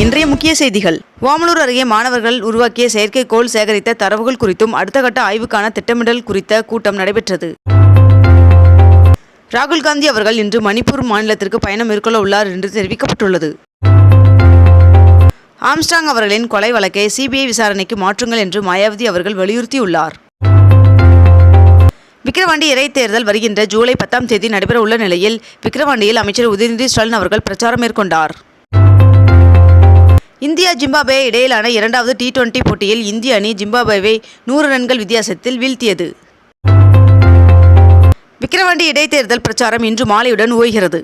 இன்றைய முக்கிய செய்திகள். ஓமலூர் அருகே மாணவர்கள் உருவாக்கிய செயற்கைக்கோள் சேகரித்த தரவுகள் குறித்தும் அடுத்த கட்ட ஆய்வுக்கான திட்டமிடல் குறித்த கூட்டம் நடைபெற்றது. ராகுல் காந்தி அவர்கள் இன்று மணிப்பூர் மாநிலத்திற்கு பயணம் மேற்கொள்ள உள்ளார் என்று தெரிவிக்கப்பட்டுள்ளது. ஆம்ஸ்டாங் அவர்களின் கொலை வழக்கை சிபிஐ விசாரணைக்கு மாற்றுங்கள் என்று மாயாவதி அவர்கள் வலியுறுத்தியுள்ளார். விக்கிரவாண்டி இடைத்தேர்தல் வருகின்ற ஜூலை பத்தாம் தேதி நடைபெற உள்ள நிலையில் விக்கிரவாண்டியில் அமைச்சர் உதயநிதி ஸ்டாலின் அவர்கள் பிரச்சாரம் மேற்கொண்டார். இந்தியா ஜிம்பாப்வே இடையிலான இரண்டாவது டி டுவெண்டி போட்டியில் இந்திய அணி ஜிம்பாப்வேவை நூறு ரன்கள் வித்தியாசத்தில் வீழ்த்தியது. விக்கிரவாண்டி இடைத்தேர்தல் பிரச்சாரம் இன்று மாலையுடன் ஓய்கிறது.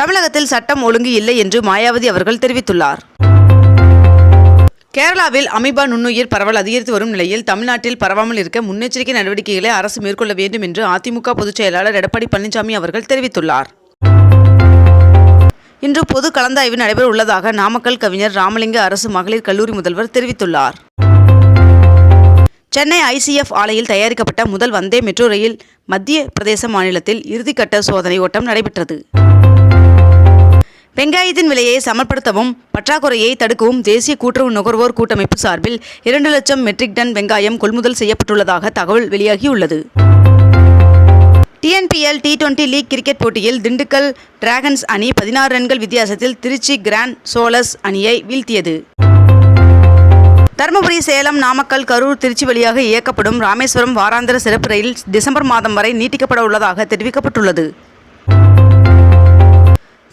தமிழகத்தில் சட்டம் ஒழுங்கு இல்லை என்று மாயாவதி அவர்கள் தெரிவித்துள்ளார். கேரளாவில் அமீபா நுண்ணுயிர் பரவல் அதிகரித்து வரும் நிலையில் தமிழ்நாட்டில் பரவாமல் இருக்க முன்னெச்சரிக்கை நடவடிக்கைகளை அரசு மேற்கொள்ள வேண்டும் என்று அதிமுக பொதுச் செயலாளர் எடப்பாடி பழனிசாமி அவர்கள் தெரிவித்துள்ளார். இன்று பொது கலந்தாய்வு நடைபெற உள்ளதாக நாமக்கல் கவிஞர் ராமலிங்க அரசு மகளிர் கல்லூரி முதல்வர் தெரிவித்துள்ளார். சென்னை ஐசிஎஃப் ஆலையில் தயாரிக்கப்பட்ட முதல் வந்தே மெட்ரோ ரயில் மத்திய பிரதேச மாநிலத்தில் இறுதிக்கட்ட சோதனை ஓட்டம் நடைபெற்றது. வெங்காயத்தின் விலையை சமப்படுத்தவும் பற்றாக்குறையை தடுக்கவும் தேசிய கூட்டுறவு நுகர்வோர் கூட்டமைப்பு சார்பில் இரண்டு லட்சம் மெட்ரிக் டன் வெங்காயம் கொள்முதல் செய்யப்பட்டுள்ளதாக தகவல் வெளியாகியுள்ளது. TNPL T twenty league cricket போட்டியில் திண்டுக்கல் டிராகன்ஸ் அணி பதினாறு ரன்கள் வித்தியாசத்தில் திருச்சி கிராண்ட் சோலஸ் அணியை வீழ்த்தியது. தருமபுரி சேலம் நாமக்கல் கரூர் திருச்சி வழியாக இயக்கப்படும் ராமேஸ்வரம் வாராந்திர சிறப்பு ரயில் டிசம்பர் மாதம் வரை நீட்டிக்கப்பட உள்ளதாக தெரிவிக்கப்பட்டுள்ளது.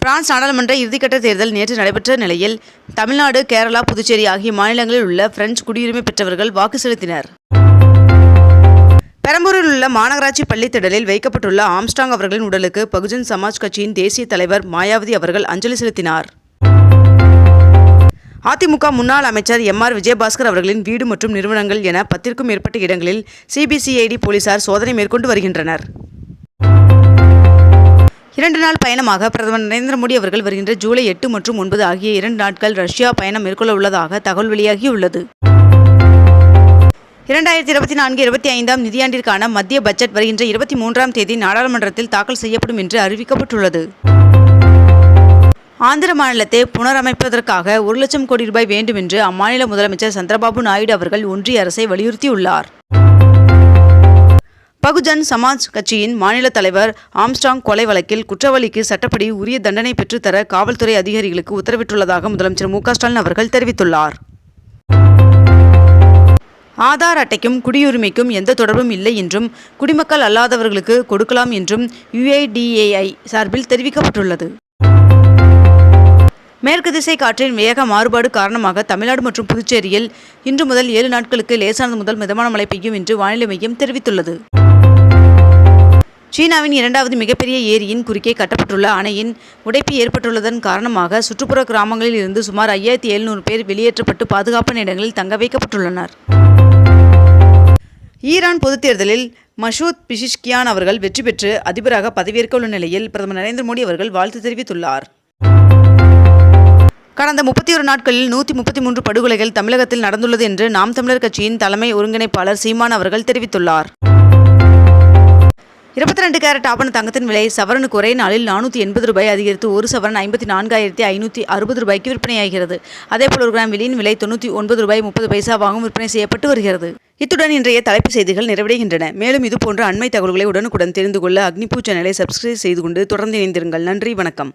பிரான்ஸ் நாடாளுமன்ற இறுதிக்கட்ட தேர்தல் நேற்று நடைபெற்ற நிலையில் தமிழ்நாடு கேரளா புதுச்சேரி ஆகிய மாநிலங்களில் உள்ள பிரெஞ்சு குடியுரிமை பெற்றவர்கள் வாக்கு செலுத்தினர். பெரம்பூரில் உள்ள மாநகராட்சி பள்ளி திடலில் வைக்கப்பட்டுள்ள ஆம்ஸ்டாங் அவர்களின் உடலுக்கு பகுஜன் சமாஜ் கட்சியின் தேசிய தலைவர் மாயாவதி அவர்கள் அஞ்சலி செலுத்தினார். அதிமுக முன்னாள் அமைச்சர் எம் ஆர் விஜயபாஸ்கர் அவர்களின் வீடு மற்றும் நிறுவனங்கள் என பத்திற்கும் மேற்பட்ட இடங்களில் சிபிசிஐடி போலீசார் சோதனை மேற்கொண்டு வருகின்றனர். இரண்டு நாள் பயணமாக பிரதமர் நரேந்திர மோடி அவர்கள் வருகின்ற ஜூலை எட்டு மற்றும் ஒன்பது ஆகிய இரண்டு நாட்கள் ரஷ்யா பயணம் மேற்கொள்ள உள்ளதாக தகவல் வெளியாகியுள்ளது. இரண்டாயிரத்தி இருபத்தி நான்கு இருபத்தி ஐந்தாம் நிதியாண்டிற்கான மத்திய பட்ஜெட் வருகின்ற இருபத்தி மூன்றாம் தேதி நாடாளுமன்றத்தில் தாக்கல் செய்யப்படும் என்று அறிவிக்கப்பட்டுள்ளது. ஆந்திர மாநிலத்தை புனரமைப்பதற்காக ஒரு லட்சம் கோடி ரூபாய் வேண்டும் என்று அம்மாநில முதலமைச்சர் சந்திரபாபு நாயுடு அவர்கள் ஒன்றிய அரசை வலியுறுத்தியுள்ளார். பகுஜன் சமாஜ் கட்சியின் மாநில தலைவர் ஆம்ஸ்டாங் கொலை வழக்கில் குற்றவாளிக்கு சட்டப்படி உரிய தண்டனை பெற்றுத்தர காவல்துறை அதிகாரிகளுக்கு உத்தரவிட்டுள்ளதாக முதலமைச்சர் மு க ஸ்டாலின் அவர்கள் தெரிவித்துள்ளார். ஆதார் அட்டைக்கும் குடியுரிமைக்கும் எந்த தொடர்பும் இல்லை என்றும் குடிமக்கள் அல்லாதவர்களுக்கு கொடுக்கலாம் என்றும் யுஐடிஏஐ சார்பில் தெரிவிக்கப்பட்டுள்ளது. மேற்கு திசை காற்றின் வேக மாறுபாடு காரணமாக தமிழ்நாடு மற்றும் புதுச்சேரியில் இன்று முதல் ஏழு நாட்களுக்கு லேசானது முதல் மிதமான மழை பெய்யும் என்று வானிலை மையம் தெரிவித்துள்ளது. சீனாவின் இரண்டாவது மிகப்பெரிய ஏரியின் குறுக்கே கட்டப்பட்டுள்ள அணையின் உடைப்பு ஏற்பட்டுள்ளதன் காரணமாக சுற்றுப்புற கிராமங்களில் இருந்து சுமார் ஐயாயிரத்தி எழுநூறு பேர் வெளியேற்றப்பட்டு பாதுகாப்பான இடங்களில் தங்க வைக்கப்பட்டுள்ளனர். ஈரான் பொதுத் தேர்தலில் மஷூத் பிஷிஷ்கியான் அவர்கள் வெற்றி பெற்று அதிபராக பதவியேற்க உள்ள நிலையில் பிரதமர் நரேந்திர மோடி அவர்கள் வாழ்த்து தெரிவித்துள்ளார். கடந்த முப்பத்தி ஒரு நாட்களில் நூற்றி முப்பத்தி மூன்று படுகொலைகள் தமிழகத்தில் நடந்துள்ளது என்று நாம் தமிழர் கட்சியின் தலைமை ஒருங்கிணைப்பாளர் சீமான் அவர்கள் தெரிவித்துள்ளார். இருபத்தி ரெண்டு கேரட் ஆபண தங்கத்தின் விலை சவரனுக்கு ஒரே நாளில் நானூற்றி எண்பது ரூபாய் அதிகரித்து ஒரு சவரன் ஐம்பத்தி நான்காயிரத்தி ஐநூற்றி அறுபது ரூபாய்க்கு விற்பனையாகிறது. அதேபோல் ஒரு கிராம் வெளியின் விலை தொண்ணூற்றி ஒன்பது ரூபாய் முப்பது பைசாவாகவும் விற்பனை செய்யப்பட்டு வருகிறது. இத்துடன் இன்றைய தலைப்புச் செய்திகள் நிறைவடைகின்றன. மேலும் இதுபோன்ற அண்மை தகவல்களை உடனுக்குடன் தெரிந்து கொள்ள அக்னிபூ சேனலை சப்ஸ்கிரைப் செய்து கொண்டு தொடர்ந்து இணைந்திருங்கள். நன்றி வணக்கம்.